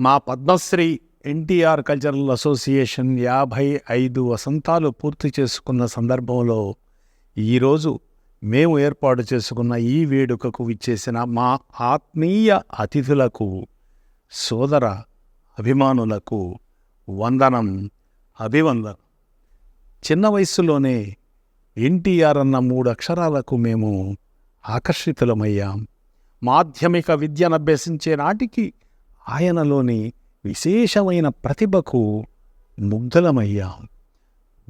మా Padmashri NTR cultural association యాభై ఐదు వసంతాలు పూర్తి చేసుకున్న సందర్భంలో ఈరోజు మేము ఏర్పాటు చేసుకున్న ఈ వేడుకకు విచ్చేసిన మా ఆత్మీయ అతిథులకు సోదర అభిమానులకు వందనం అభివందనం. చిన్న వయస్సులోనే ఎన్టీఆర్ అన్న మూడు అక్షరాలకు మేము ఆకర్షితులమయ్యాం. మాధ్యమిక విద్యను అభ్యసించే నాటికి ఆయనలోని విశేషమైన ప్రతిభకు ముగ్ధులమయ్యాం.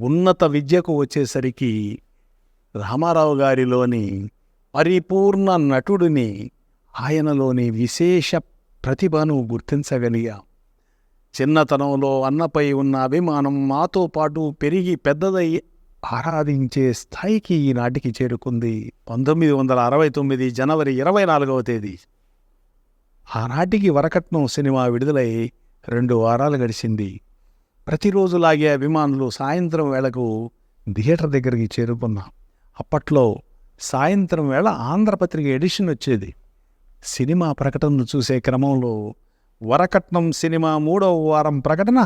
ఉన్నత విద్యకు వచ్చేసరికి రామారావు గారిలోని పరిపూర్ణ నటుడిని ఆయనలోని విశేష ప్రతిభను గుర్తించగలిగాం. చిన్నతనంలో అన్నపై ఉన్న అభిమానం మాతో పాటు పెరిగి పెద్దదై ఆరాధించే స్థాయికి ఈనాటికి చేరుకుంది. పంతొమ్మిది వందల అరవై తొమ్మిది జనవరి ఇరవై నాలుగవ తేదీ. ఆనాటికి వరకట్నం సినిమా విడుదలై రెండు వారాలు గడిచింది. ప్రతిరోజులాగే అభిమానులు సాయంత్రం వేళకు థియేటర్ దగ్గరికి చేరుకున్నాం. అప్పట్లో సాయంత్రం వేళ ఆంధ్రపత్రిక ఎడిషన్ వచ్చేది. సినిమా ప్రకటనను చూసే క్రమంలో వరకట్నం సినిమా మూడవ వారం ప్రకటన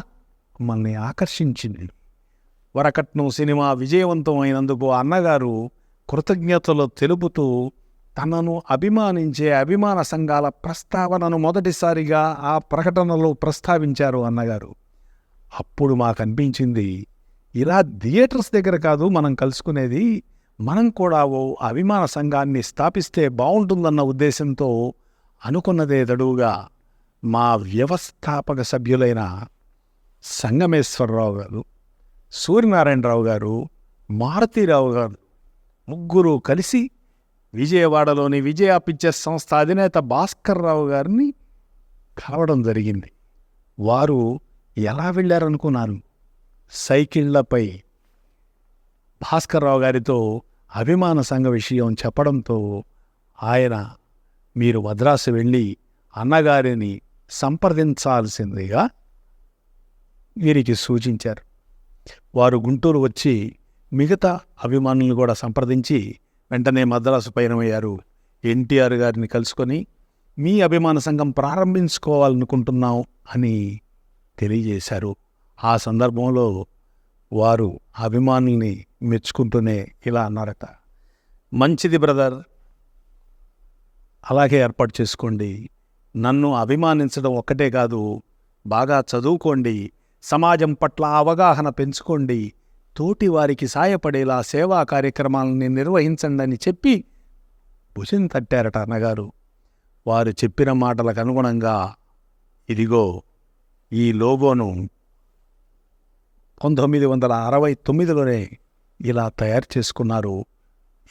మమ్మల్ని ఆకర్షించింది. వరకట్నం సినిమా విజయవంతం అయినందుకు అన్నగారు కృతజ్ఞతలు తెలుపుతూ తనను అభిమానించే అభిమాన సంఘాల ప్రస్తావనను మొదటిసారిగా ఆ ప్రకటనలో ప్రస్తావించారు అన్నగారు. అప్పుడు మాకు అనిపించింది ఇలా థియేటర్స్ దగ్గర కాదు మనం కలుసుకునేది మనం కూడా ఓ అభిమాన సంఘాన్ని స్థాపిస్తే బాగుంటుందన్న ఉద్దేశంతో అనుకున్నదే తడువుగా మా వ్యవస్థాపక సభ్యులైన సంగమేశ్వరరావు గారు సూర్యనారాయణరావు గారు మారుతీరావు గారు ముగ్గురు కలిసి విజయవాడలోని విజయ పిక్చర్స్ సంస్థ అధినేత భాస్కర్ రావు గారిని కలవడం జరిగింది. వారు ఎలా వెళ్ళారనుకున్నారు? సైకిళ్ళపై భాస్కర్ రావు గారితో అభిమాన సంఘ విషయం చెప్పడంతో ఆయన మీరు మద్రాసు వెళ్ళి అన్నగారిని సంప్రదించాల్సిందిగా వీరికి సూచించారు. వారు గుంటూరు వచ్చి మిగతా అభిమానులను కూడా సంప్రదించి వెంటనే మద్రాసు పయనమయ్యారు. ఎన్టీఆర్ గారిని కలుసుకొని మీ అభిమాన సంఘం ప్రారంభించుకోవాలనుకుంటున్నాం అని తెలియజేశారు. ఆ సందర్భంలో వారు అభిమానుల్ని మెచ్చుకుంటూనే ఇలా అన్నారట. మంచిది బ్రదర్ అలాగే ఏర్పాటు చేసుకోండి. నన్ను అభిమానించడం ఒక్కటే కాదు బాగా చదువుకోండి. సమాజం పట్ల అవగాహన పెంచుకోండి. తోటి వారికి సాయపడేలా సేవా కార్యక్రమాలని నిర్వహించండి అని చెప్పి భుజం తట్టారట అన్నగారు. వారు చెప్పిన మాటలకు అనుగుణంగా ఇదిగో ఈ లోగోను పంతొమ్మిది వందల అరవై తొమ్మిదిలోనే ఇలా తయారు చేసుకున్నారు.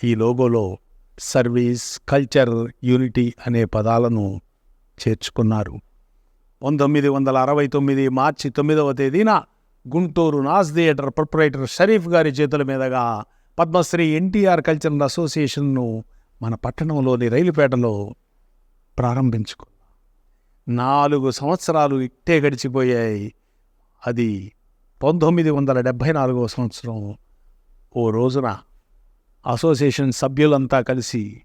ఈ లోగోలో సర్వీస్ కల్చర్ యూనిటీ అనే పదాలను చేర్చుకున్నారు. పంతొమ్మిది వందల అరవై తొమ్మిది మార్చి తొమ్మిదవ తేదీన గుంటూరు నాజ్ థియేటర్ ప్రొపరేటర్ షరీఫ్ గారి చేతుల మీదుగా పద్మశ్రీ ఎన్టీఆర్ కల్చరల్ అసోసియేషన్ను మన పట్టణంలోని రైలుపేటలో ప్రారంభించుకున్నాం. నాలుగు సంవత్సరాలు ఇట్టే గడిచిపోయాయి. అది పంతొమ్మిది వందల డెబ్భై నాలుగవ సంవత్సరం ఓ రోజున అసోసియేషన్ సభ్యులంతా కలిసి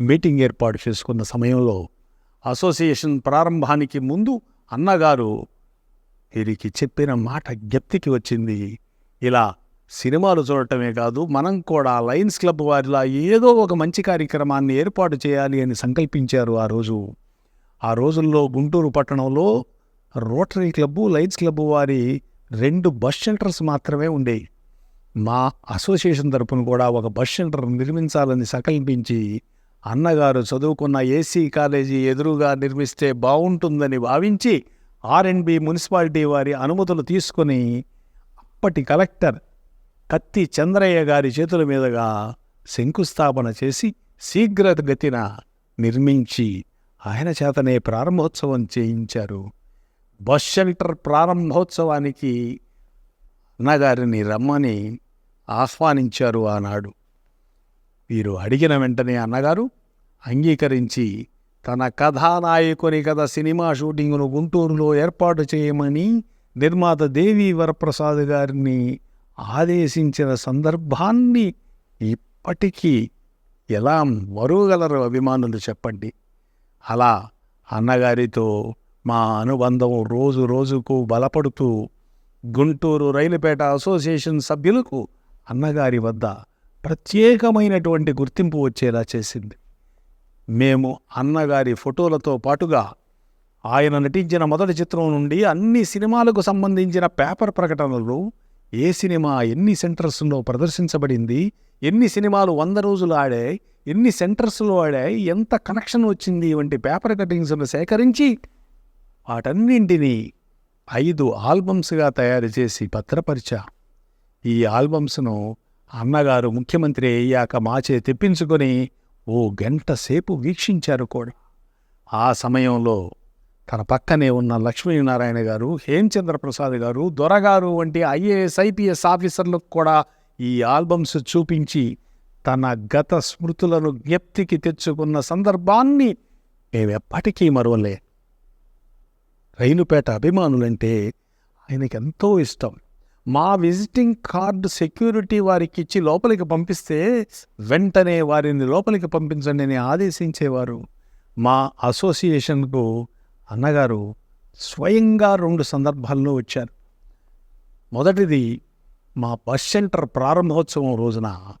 మీటింగ్ ఏర్పాటు చేసుకున్న సమయంలో అసోసియేషన్ ప్రారంభానికి ముందు అన్నగారు వీరికి చెప్పిన మాట జ్ఞప్తికి వచ్చింది. ఇలా సినిమాలు చూడటమే కాదు మనం కూడా లయన్స్ క్లబ్ వారిలా ఏదో ఒక మంచి కార్యక్రమాన్ని ఏర్పాటు చేయాలి అని సంకల్పించారు ఆ రోజు. ఆ రోజుల్లో గుంటూరు పట్టణంలో రోటరీ క్లబ్బు లయన్స్ క్లబ్ వారి రెండు బస్ షెల్టర్స్ మాత్రమే ఉండేవి మా అసోసియేషన్ తరపున కూడా ఒక బస్ షెల్టర్ నిర్మించాలని సంకల్పించి అన్నగారు చదువుకున్న ఏసీ కాలేజీ ఎదురుగా నిర్మిస్తే బాగుంటుందని భావించి ఆర్ఎండ్బి మున్సిపాలిటీ వారి అనుమతులు తీసుకుని అప్పటి కలెక్టర్ కత్తి చంద్రయ్య గారి చేతుల మీదుగా శంకుస్థాపన చేసి శీఘ్రగతిన నిర్మించి ఆయన చేతనే ప్రారంభోత్సవం చేయించారు. బస్ షెల్టర్ ప్రారంభోత్సవానికి అన్నగారిని రమ్మని ఆహ్వానించారు ఆనాడు. వీరు అడిగిన వెంటనే అన్నగారు అంగీకరించి తన కథానాయకుని కథ సినిమా షూటింగ్ను గుంటూరులో ఏర్పాటు చేయమని నిర్మాత దేవి వరప్రసాద్ గారిని ఆదేశించిన సందర్భాన్ని ఇప్పటికీ ఎలా మరుగలరు అభిమానులు చెప్పండి. అలా అన్నగారితో మా అనుబంధం రోజు రోజుకు బలపడుతూ గుంటూరు రైలుపేట అసోసియేషన్ సభ్యులకు అన్నగారి వద్ద ప్రత్యేకమైనటువంటి గుర్తింపు వచ్చేలా చేసింది. మేము అన్నగారి ఫోటోలతో పాటుగా ఆయన నటించిన మొదటి చిత్రం నుండి అన్ని సినిమాలకు సంబంధించిన పేపర్ ప్రకటనలు ఏ సినిమా ఎన్ని సెంటర్స్లో ప్రదర్శించబడింది ఎన్ని సినిమాలు వంద రోజులు ఆడాయి ఎన్ని సెంటర్స్లో ఆడాయి ఎంత కనెక్షన్ వచ్చింది వంటి పేపర్ కటింగ్స్ను సేకరించి వాటన్నింటినీ ఐదు ఆల్బమ్స్గా తయారు చేసి భద్రపరిచా. ఈ ఆల్బమ్స్ను అన్నగారు ముఖ్యమంత్రి అయ్యాక మాచే తెప్పించుకొని ఓ గంట సేపు వీక్షించారు కూడా. ఆ సమయంలో తన పక్కనే ఉన్న లక్ష్మీనారాయణ గారు హేమచంద్రప్రసాద్ గారు దొరగారు వంటి ఐఏఎస్ ఐపీఎస్ ఆఫీసర్లకు కూడా ఈ ఆల్బమ్స్ చూపించి తన గత స్మృతులను జ్ఞప్తికి తెచ్చుకున్న సందర్భాన్ని మేమెప్పటికీ మరవలే. రైలుపేట అభిమానులంటే ఆయనకి ఎంతో ఇష్టం. మా విజిటింగ్ కార్డు సెక్యూరిటీ వారికి ఇచ్చి లోపలికి పంపిస్తే వెంటనే వారిని లోపలికి పంపించండి అని ఆదేశించేవారు. మా అసోసియేషన్కు అన్నగారు స్వయంగా రెండు సందర్భాల్లో వచ్చారు. మొదటిది మా బస్ సెంటర్ ప్రారంభోత్సవం రోజున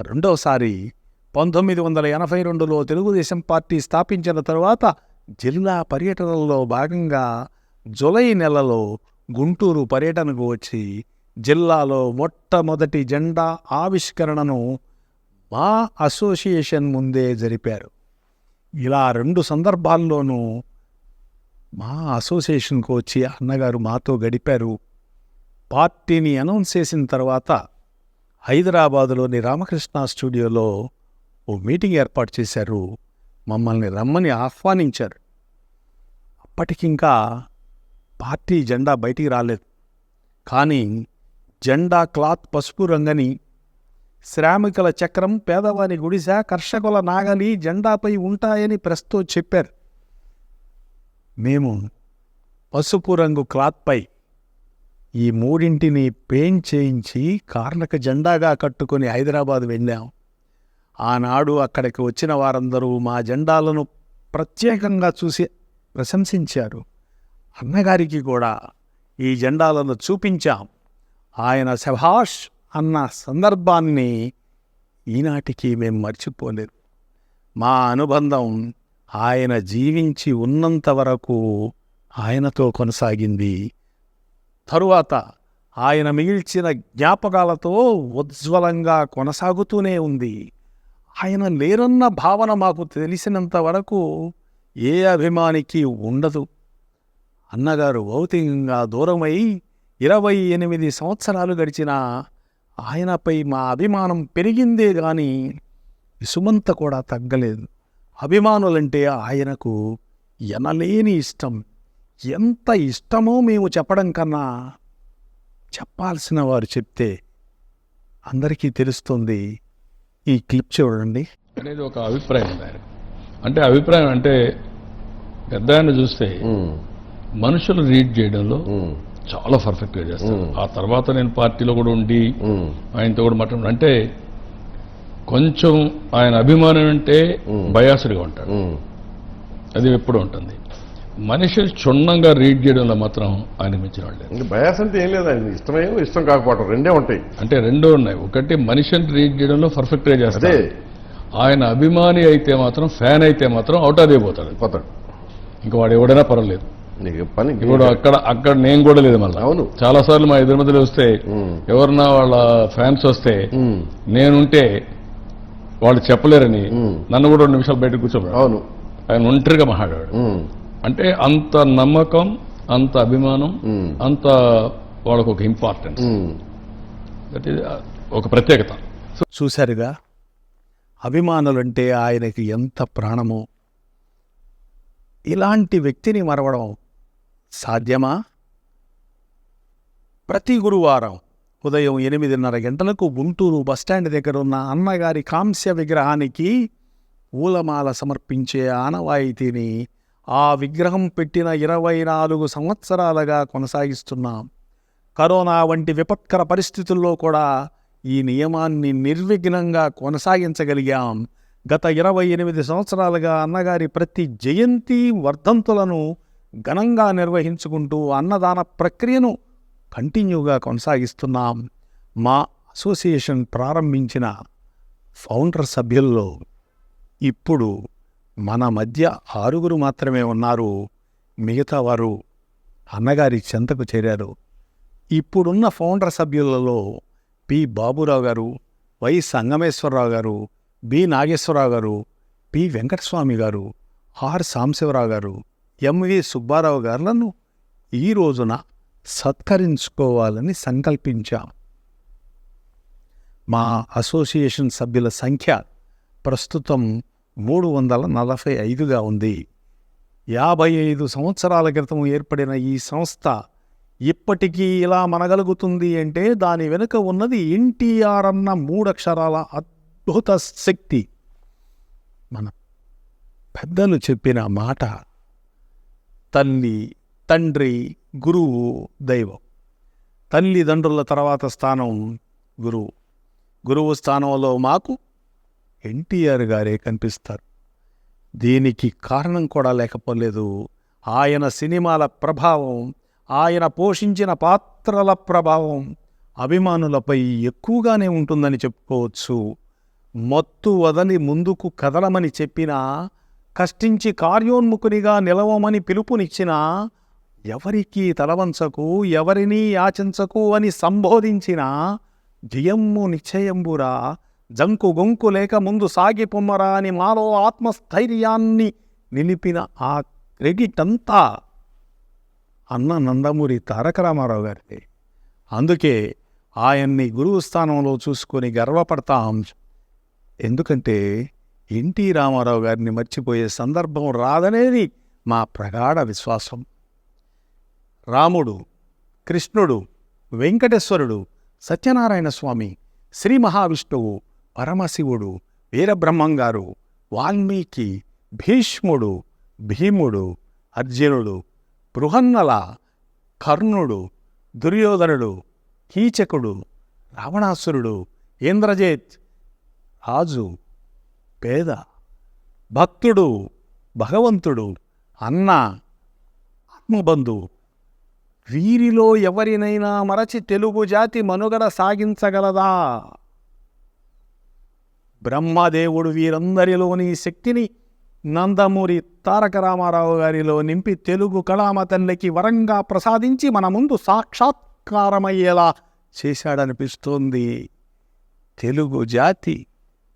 రెండవసారి పంతొమ్మిది వందల ఎనభై రెండులో తెలుగుదేశం పార్టీ స్థాపించిన తరువాత జిల్లా పర్యటనలో భాగంగా జులై నెలలో గుంటూరు పర్యటనకు వచ్చి జిల్లాలో మొట్టమొదటి జెండా ఆవిష్కరణను మా అసోసియేషన్ ముందే జరిపారు. ఇలా రెండు సందర్భాల్లోనూ మా అసోసియేషన్కు వచ్చి అన్నగారు మాతో గడిపారు. పార్టీని అనౌన్స్ చేసిన తర్వాత హైదరాబాదులోని రామకృష్ణ స్టూడియోలో ఓ మీటింగ్ ఏర్పాటు చేశారు. మమ్మల్ని రమ్మని ఆహ్వానించారు. అప్పటికింకా పార్టీ జెండా బయటికి రాలేదు. కానీ జెండా క్లాత్ పసుపు రంగని శ్రామికుల చక్రం పేదవాని గుడిస కర్షకుల నాగలి జెండాపై ఉంటాయని ప్రెస్తో చెప్పారు. మేము పసుపు రంగు క్లాత్పై ఈ మూడింటిని పెయింట్ చేయించి కార్లకు జెండాగా కట్టుకొని హైదరాబాద్ వెళ్ళాం. ఆనాడు అక్కడికి వచ్చిన వారందరూ మా జెండాలను ప్రత్యేకంగా చూసి ప్రశంసించారు. అన్నగారికి కూడా ఈ జెండాలను చూపించాం. ఆయన శభాష్ అన్న సందర్భాన్ని ఈనాటికి మేము మర్చిపోలేదు మా అనుబంధం ఆయన జీవించి ఉన్నంత వరకు ఆయనతో కొనసాగింది. తరువాత ఆయన మిగిల్చిన జ్ఞాపకాలతో ఉజ్వలంగా కొనసాగుతూనే ఉంది. ఆయన లేరన్న భావన మాకు తెలిసినంత వరకు ఏ అభిమానికి ఉండదు. అన్నగారు భౌతికంగా దూరమై ఇరవై ఎనిమిది సంవత్సరాలు గడిచినా ఆయనపై మా అభిమానం పెరిగిందే గాని విసుమంత కూడా తగ్గలేదు. అభిమానులంటే ఆయనకు ఎనలేని ఇష్టం. ఎంత ఇష్టమో మేము చెప్పడం కన్నా చెప్పాల్సిన వారు చెప్తే అందరికీ తెలుస్తుంది. ఈ క్లిప్ చూడండి. అనేది ఒక అభిప్రాయం. అంటే అభిప్రాయం అంటే పెద్ద చూస్తే మనుషులు రీడ్ చేయడంలో చాలా పర్ఫెక్ట్గా చేస్తారు. మ్మ్. ఆ తర్వాత నేను పార్టీలో కూడా ఉండి ఆయనతో కూడా మాట్లాడు అంటే కొంచెం ఆయన అభిమానం అంటే మ్మ్. బయాసుడిగా ఉంటాడు. అది ఎప్పుడు ఉంటుంది. మనిషి క్షుణ్ణంగా రీడ్ చేయడంలో మాత్రం ఆయన మించిన వాళ్ళు బయాస్ అంటే ఏం లేదండి ఇష్టమేమో ఇష్టం కాకపోవటం రెండే ఉంటాయి. అంటే రెండో ఉన్నాయి. ఒకటి మనిషిని రీడ్ చేయడంలో పర్ఫెక్ట్గా అదే. చేస్తారు ఆయన అభిమాని అయితే మాత్రం ఫ్యాన్ అయితే మాత్రం అవుట్ అదే పోతాడు. పోతాడు. ఇంకా వాడు ఎవడైనా పర్వాలేదు. నీకు పని ఇప్పుడు అక్కడ అక్కడ నేను కూడా లేదు మళ్ళీ. అవును. చాలా సార్లు మా ఎదురు మధ్యలో వస్తే ఎవరన్నా వాళ్ళ ఫ్యాన్స్ వస్తే నేనుంటే వాళ్ళు చెప్పలేరని. నన్ను కూడా రెండు నిమిషాలు బయట కూర్చోబెట్టాడు అవును. ఆయన ఒంటరిగా మాట్లాడాడు. అంటే అంత నమ్మకం అంత అభిమానం అంత వాళ్ళకు ఒక ఇంపార్టెన్స్ దట్ ఈస్ ఒక ప్రత్యేకత. చూశారుగా అభిమానులంటే ఆయనకి ఎంత ప్రాణమో. ఇలాంటి వ్యక్తిని మరవడం సాధ్యమా? ప్రతి గురువారం ఉదయం ఎనిమిదిన్నర గంటలకు గుంటూరు బస్టాండ్ దగ్గర ఉన్న అన్నగారి కాంస్య విగ్రహానికి పూలమాల సమర్పించే ఆనవాయితీని ఆ విగ్రహం పెట్టిన ఇరవై నాలుగు సంవత్సరాలుగా కొనసాగిస్తున్నాం. కరోనా వంటి విపత్కర పరిస్థితుల్లో కూడా ఈ నియమాన్ని నిర్విఘ్నంగా కొనసాగించగలిగాం. గత ఇరవై ఎనిమిది సంవత్సరాలుగా అన్నగారి ప్రతి జయంతి వర్ధంతులను ఘనంగా నిర్వహించుకుంటూ అన్నదాన ప్రక్రియను కంటిన్యూగా కొనసాగిస్తున్నాం. మా అసోసియేషన్ ప్రారంభించిన ఫౌండర్ సభ్యుల్లో ఇప్పుడు మన మధ్య ఆరుగురు మాత్రమే ఉన్నారు. మిగతా వారు అన్నగారి చెంతకు చేరారు. ఇప్పుడున్న ఫౌండర్ సభ్యులలో పి. బాబురావు గారు వై. సంగమేశ్వరరావు గారు బి. నాగేశ్వరరావు గారు పి. వెంకటస్వామి గారు ఆర్. సాంబశివరావు గారు ఎంవి సుబ్బారావు గారులను ఈ రోజున సత్కరించుకోవాలని సంకల్పించాం. మా అసోసియేషన్ సభ్యుల సంఖ్య ప్రస్తుతం మూడు వందల నలభై ఐదుగా ఉంది. యాభై ఐదు సంవత్సరాల క్రితం ఏర్పడిన ఈ సంస్థ ఇప్పటికీ ఇలా మనగలుగుతుంది అంటే దాని వెనుక ఉన్నది ఎన్టీఆర్ అన్న మూడక్షరాల అద్భుత శక్తి. మన పెద్దలు చెప్పిన మాట తల్లి తండ్రి గురువు దైవం. తల్లిదండ్రుల తర్వాత స్థానం గురువు. గురువు స్థానంలో మాకు ఎన్టీఆర్ గారే కనిపిస్తారు. దీనికి కారణం కూడా లేకపోలేదు. ఆయన సినిమాల ప్రభావం ఆయన పోషించిన పాత్రల ప్రభావం అభిమానులపై ఎక్కువగానే ఉంటుందని చెప్పుకోవచ్చు. మత్తు వదని ముందుకు కదలమని చెప్పినా కష్టించి కార్యోన్ముఖునిగా నిలవమని పిలుపునిచ్చినా ఎవరికీ తలవంచకు ఎవరినీ యాచించకు అని సంబోధించిన జయమ్ము నిశ్చయంబురా జంకు గొంకు లేక ముందు సాగిపొమ్మరా అని మాలో ఆత్మస్థైర్యాన్ని నిలిపిన ఆ క్రెడిట్ అంతా అన్న నందమూరి తారక రామారావు గారిది. అందుకే ఆయన్ని గురువు స్థానంలో చూసుకొని గర్వపడతాం. ఎందుకంటే ఎన్టీ రామారావు గారిని మర్చిపోయే సందర్భం రాదనేది మా ప్రగాఢ విశ్వాసం. రాముడు కృష్ణుడు వెంకటేశ్వరుడు సత్యనారాయణ స్వామి శ్రీ మహావిష్ణువు పరమశివుడు వీరబ్రహ్మంగారు వాల్మీకి భీష్ముడు భీముడు అర్జునుడు బృహన్నల కర్ణుడు దుర్యోధనుడు కీచకుడు రావణాసురుడు ఇంద్రజేత్ రాజు పేద భక్తుడు భగవంతుడు అన్న ఆత్మబంధు వీరిలో ఎవరినైనా మరచి తెలుగు జాతి మనుగడ సాగించగలదా? బ్రహ్మదేవుడు వీరందరిలోని శక్తిని నందమూరి తారక రామారావు గారిలో నింపి తెలుగు కళామ తల్లికి వరంగా ప్రసాదించి మన ముందు సాక్షాత్కారమయ్యేలా చేశాడనిపిస్తోంది. తెలుగు జాతి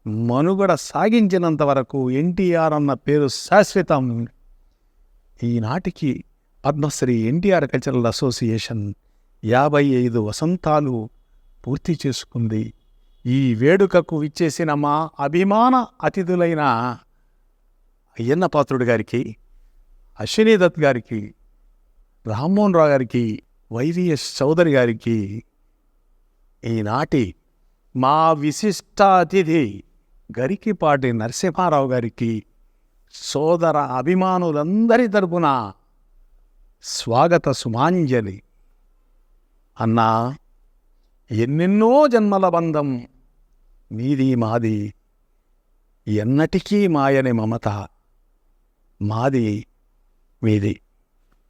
మనుగడ సాగించినంత వరకు ఎన్టీఆర్ అన్న పేరు శాశ్వతం. ఈనాటికి పద్మశ్రీ ఎన్టీఆర్ కల్చరల్ అసోసియేషన్ యాభై ఐదు వసంతాలు పూర్తి చేసుకుంది. ఈ వేడుకకు విచ్చేసిన మా అభిమాన అతిథులైన అయ్యన్న పాత్రుడు గారికి అశ్విని దత్ గారికి రామ్మోహన్ రావు గారికి వైవిఎస్ చౌదరి గారికి ఈనాటి మా విశిష్ట అతిథి గరికిపాటి నరసింహారావు గారికి సోదర అభిమానులందరి తరపున స్వాగత సుమాంజలి. అన్నా ఎన్నెన్నో జన్మల బంధం మీది మాది ఎన్నటికీ మాయని మమత మాది మీది.